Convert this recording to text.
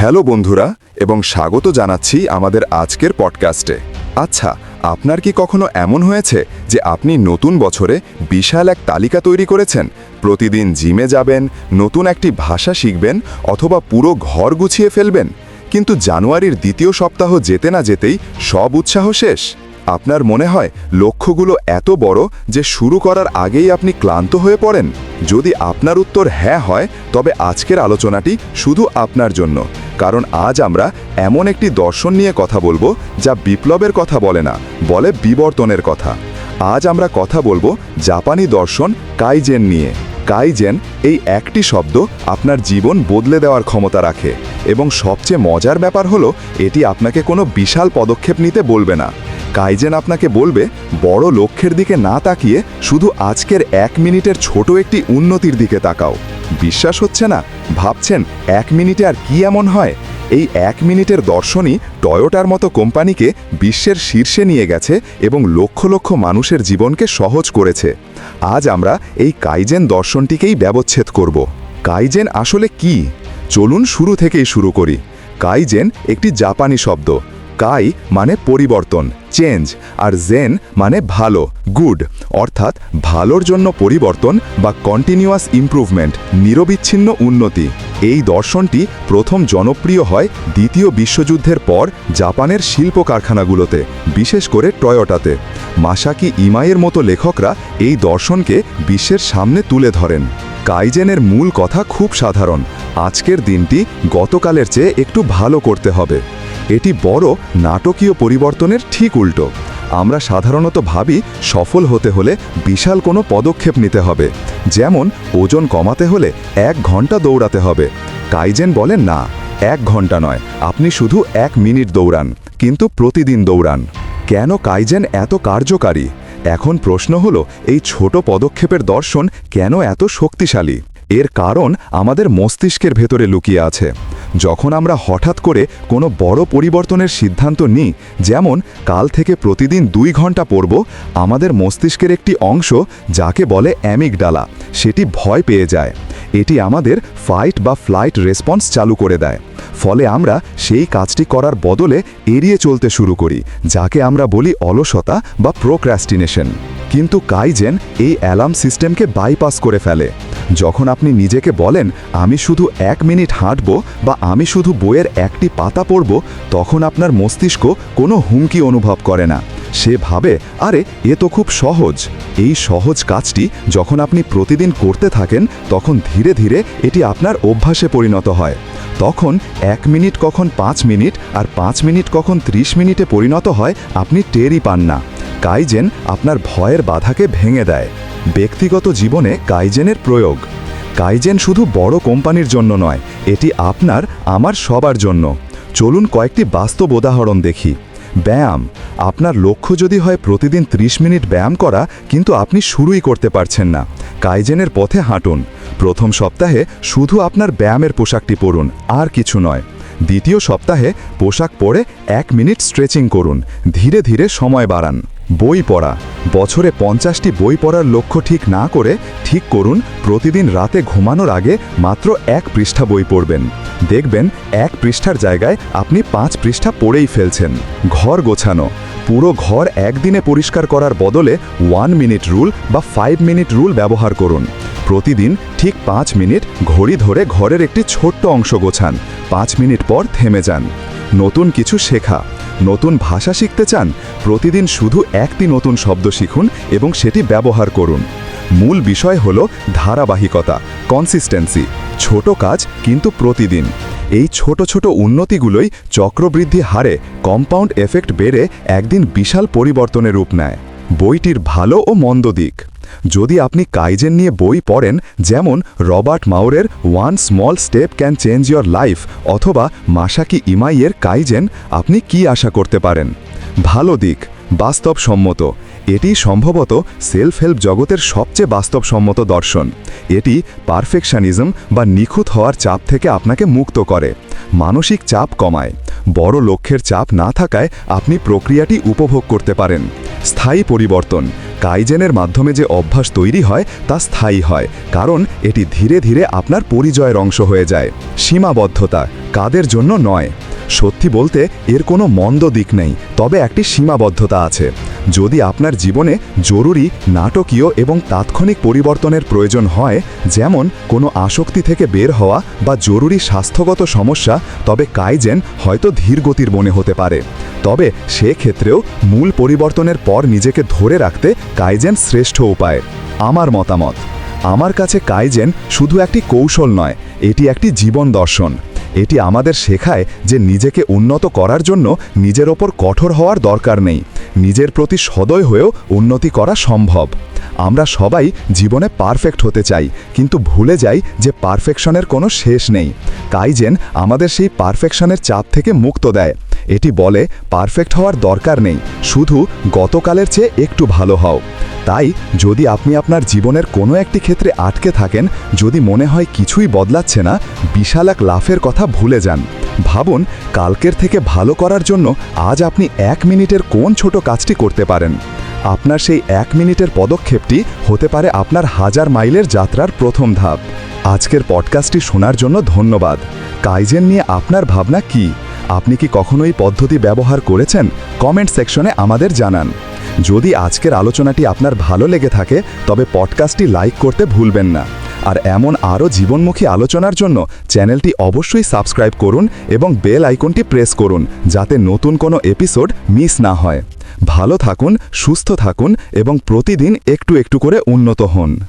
Hello বন্ধুরা, এবং স্বাগত জানাচ্ছি আমাদের আজকের পডকাস্টে আচ্ছা আপনার কি কখনো এমন হয়েছে যে আপনি নতুন বছরে বিশাল এক তালিকা তৈরি করেছেন? প্রতিদিন জিমে যাবেন, নতুন একটি ভাষা শিখবেন, অথবা পুরো ঘর গুছিয়ে ফেলবেন? কিন্তু জানুয়ারির দ্বিতীয় সপ্তাহ যেতে না যেতেই সব উৎসাহ শেষ। আপনার মনে হয় লক্ষ্যগুলো এত বড় যে শুরু করার আগেই আপনি ক্লান্ত হয়ে পড়েন? যদি আপনার উত্তর হ্যাঁ হয়, তবে আজকের আলোচনাটি শুধু আপনার জন্য। কারণ আজ আমরা এমন একটি দর্শন নিয়ে কথা বলব যা বিপ্লবের কথা বলে না, বলে বিবর্তনের কথা। আজ আমরা কথা বলব জাপানি দর্শন কাইজেন নিয়ে। কাইজেন এই একটি শব্দ আপনার জীবন বদলে দেওয়ার ক্ষমতা রাখে এবং সবচেয়ে মজার ব্যাপার হলো এটি আপনাকে কোনো বিশাল পদক্ষেপ নিতে বলবে না। কাইজেন আপনাকে বলবে, বড় লক্ষ্যের দিকে না তাকিয়ে শুধু আজকের এক মিনিটের ছোট একটি উন্নতির দিকে তাকাও। বিশ্বাস হচ্ছে না? ভাবছেন, এক মিনিটে আর কি এমন হয়? এই এক মিনিটের দর্শনই টয়োটার মতো কোম্পানিকে বিশ্বের শীর্ষে নিয়ে গেছে এবং লক্ষ লক্ষ মানুষের জীবনকে সহজ করেছে। আজ আমরা এই কাইজেন দর্শনটিকেই ব্যবচ্ছেদ করব। কাইজেন আসলে কি? চলুন শুরু থেকেই শুরু করি। কাইজেন একটি জাপানি শব্দ। কাই মানে পরিবর্তন চেঞ্জ আর জেন মানে ভালো গুড অর্থাৎ ভালোর জন্য পরিবর্তন বা কন্টিনিউয়াস ইমপ্রুভমেন্ট নিরবিচ্ছিন্ন উন্নতি। এই দর্শনটি প্রথম জনপ্রিয় হয় দ্বিতীয় বিশ্বযুদ্ধের পর জাপানের শিল্প কারখানাগুলোতে বিশেষ করে টয়োটাতে। মাসাকি ইমাইয়ের মতো লেখকরা এই দর্শনকে বিশ্বের সামনে তুলে ধরেন। কাইজেনের মূল কথা খুব সাধারণ, আজকের দিনটি গতকালের চেয়ে একটু ভালো করতে হবে। এটি বড় নাটকীয় পরিবর্তনের ঠিক উল্টো। আমরা সাধারণত ভাবি সফল হতে হলে বিশাল কোনো পদক্ষেপ নিতে হবে, যেমন ওজন কমাতে হলে এক ঘণ্টা দৌড়াতে হবে। কাইজেন বলেন, না, এক ঘণ্টা নয়, আপনি শুধু এক মিনিট দৌড়ান, কিন্তু প্রতিদিন দৌড়ান। কেন কাইজেন এত কার্যকারী? এখন প্রশ্ন হলো, এই ছোট পদক্ষেপের দর্শন কেন এত শক্তিশালী? এর কারণ আমাদের মস্তিষ্কের ভেতরে লুকিয়ে আছে। যখন আমরা হঠাৎ করে কোনো বড় পরিবর্তনের সিদ্ধান্ত নিই, যেমন কাল থেকে প্রতিদিন দুই ঘণ্টা পড়ব, আমাদের মস্তিষ্কের একটি অংশ, যাকে বলে অ্যামিকডালা সেটি ভয় পেয়ে যায়। এটি আমাদের ফাইট বা ফ্লাইট রেসপন্স চালু করে দেয়। ফলে আমরা সেই কাজটি করার বদলে এড়িয়ে চলতে শুরু করি, যাকে আমরা বলি অলসতা বা প্রোক্রাস্টিনেশন কিন্তু কাইজেন এই অ্যালার্ম সিস্টেমকে বাইপাস করে ফেলে। যখন আপনি নিজেকে বলেন, আমি শুধু এক মিনিট হাঁটব বা আমি শুধু বইয়ের একটি পাতা পড়ব, তখন আপনার মস্তিষ্ক কোনো হুমকি অনুভব করে না। সে ভাবে, আরে, এ তো খুব সহজ। এই সহজ কাজটি যখন আপনি প্রতিদিন করতে থাকেন, তখন ধীরে ধীরে এটি আপনার অভ্যাসে পরিণত হয়। তখন এক মিনিট কখন পাঁচ মিনিট আর পাঁচ মিনিট কখন ত্রিশ মিনিটে পরিণত হয়, আপনি টেরই পান না। কাইজেন আপনার ভয়ের বাধাকে ভেঙে দেয়। ব্যক্তিগত জীবনে কাইজেনের প্রয়োগ। কাইজেন শুধু বড় কোম্পানির জন্য নয়, এটি আপনার, আমার সবার জন্য। চলুন কয়েকটি বাস্তব উদাহরণ দেখি। ব্যায়াম। আপনার লক্ষ্য যদি হয় প্রতিদিন ৩০ মিনিট ব্যায়াম করা, কিন্তু আপনি শুরুই করতে পারছেন না। কাইজেনের পথে হাঁটুন। প্রথম সপ্তাহে শুধু আপনার ব্যায়ামের পোশাকটি পরুন, আর কিছু নয়। দ্বিতীয় সপ্তাহে পোশাক পরে এক মিনিট স্ট্রেচিং করুন। ধীরে ধীরে সময় বাড়ান। বই পড়া। বছরে পঞ্চাশটি বই পড়ার লক্ষ্য ঠিক না করে ঠিক করুন, প্রতিদিন রাতে ঘুমানোর আগে মাত্র এক পৃষ্ঠা বই পড়বেন। দেখবেন এক পৃষ্ঠার জায়গায় আপনি পাঁচ পৃষ্ঠা পড়েই ফেলছেন। ঘর গোছানো। পুরো ঘর একদিনে পরিষ্কার করার বদলে ওয়ান মিনিট রুল বা ফাইভ মিনিট রুল ব্যবহার করুন। প্রতিদিন ঠিক পাঁচ মিনিট ঘড়ি ধরে ঘরের একটি ছোট্ট অংশ গোছান। পাঁচ মিনিট পর থেমে যান। নতুন কিছু শেখা। নতুন ভাষা শিখতে চান, প্রতিদিন শুধু একটি নতুন শব্দ শিখুন এবং সেটি ব্যবহার করুন। মূল বিষয় হল ধারাবাহিকতা কনসিস্টেন্সি ছোট কাজ কিন্তু প্রতিদিন। এই ছোট ছোট উন্নতিগুলোই চক্রবৃদ্ধি হারে কম্পাউন্ড এফেক্ট বেড়ে একদিন বিশাল পরিবর্তনের রূপ নেয়। বইটির ভালো ও মন্দ দিক। যদি আপনি কাইজেন নিয়ে বই পড়েন, যেমন Robert মাউরের one small step can change your life অথবা মাসাকি ইমাইয়ের কাইজেন আপনি কি আশা করতে পারেন? ভালো দিক, বাস্তবসম্মত। এটি সম্ভবত সেলফ হেল্প জগতের সবচেয়ে বাস্তবসম্মত দর্শন। এটি পারফেকশানিজম বা নিখুঁত হওয়ার চাপ থেকে আপনাকে মুক্ত করে। মানসিক চাপ কমায়। বড় লক্ষ্যের চাপ না থাকায় আপনি প্রক্রিয়াটি উপভোগ করতে পারেন। স্থায়ী পরিবর্তন কাইজেনের মাধ্যমে যে অভ্যাস তৈরি হয় তা স্থায়ী হয়, কারণ এটি ধীরে ধীরে আপনার পরিচয়ের অংশ হয়ে যায়। সীমাবদ্ধতা কাদের জন্য নয়। সত্যি বলতে, এর কোনো মন্দ দিক নেই, তবে একটি সীমাবদ্ধতা আছে। যদি আপনার জীবনে জরুরি, নাটকীয় এবং তাৎক্ষণিক পরিবর্তনের প্রয়োজন হয়, যেমন কোনো আসক্তি থেকে বের হওয়া বা জরুরি স্বাস্থ্যগত সমস্যা, তবে কাইজেন হয়তো ধীরগতির মনে হতে পারে। তবে সেক্ষেত্রেও মূল পরিবর্তনের পর নিজেকে ধরে রাখতে কাইজেন শ্রেষ্ঠ উপায়। আমার মতামত, আমার কাছে কাইজেন শুধু একটি কৌশল নয়, এটি একটি জীবন দর্শন। এটি আমাদের শেখায় যে নিজেকে উন্নত করার জন্য নিজের ওপর কঠোর হওয়ার দরকার নেই। নিজের প্রতি সদয় হয়েও উন্নতি করা সম্ভব। আমরা সবাই জীবনে পারফেক্ট হতে চাই, কিন্তু ভুলে যাই যে পারফেকশনের কোনো শেষ নেই। কাইজেন আমাদের সেই পারফেকশনের চাপ থেকে মুক্ত দেয়। এটি বলে, পারফেক্ট হওয়ার দরকার নেই, শুধু গতকালের চেয়ে একটু ভালো হও। তাই যদি আপনি আপনার জীবনের কোনো একটি ক্ষেত্রে আটকে থাকেন, যদি মনে হয় কিছুই বদলাচ্ছে না, বিশাল এক লাফের কথা ভুলে যান। ভাবুন, কালকের থেকে ভালো করার জন্য আজ আপনি এক মিনিটের কোন ছোট কাজটি করতে পারেন। আপনার সেই এক মিনিটের পদক্ষেপটি হতে পারে আপনার হাজার মাইলের যাত্রার প্রথম ধাপ। আজকের পডকাস্টটি শোনার জন্য ধন্যবাদ। কাইজেন নিয়ে আপনার ভাবনা কি? আপনি কি কখনো এই পদ্ধতি ব্যবহার করেছেন? কমেন্ট সেকশনে আমাদের জানান। যদি আজকের আলোচনাটি আপনার ভালো লেগে থাকে, তবে পডকাস্টটি লাইক করতে ভুলবেন না। আর এমন আরও জীবনমুখী আলোচনার জন্য চ্যানেলটি অবশ্যই সাবস্ক্রাইব করুন এবং বেল আইকনটি প্রেস করুন, যাতে নতুন কোনো এপিসোড মিস না হয়। ভালো থাকুন, সুস্থ থাকুন এবং প্রতিদিন একটু একটু করে উন্নত হন।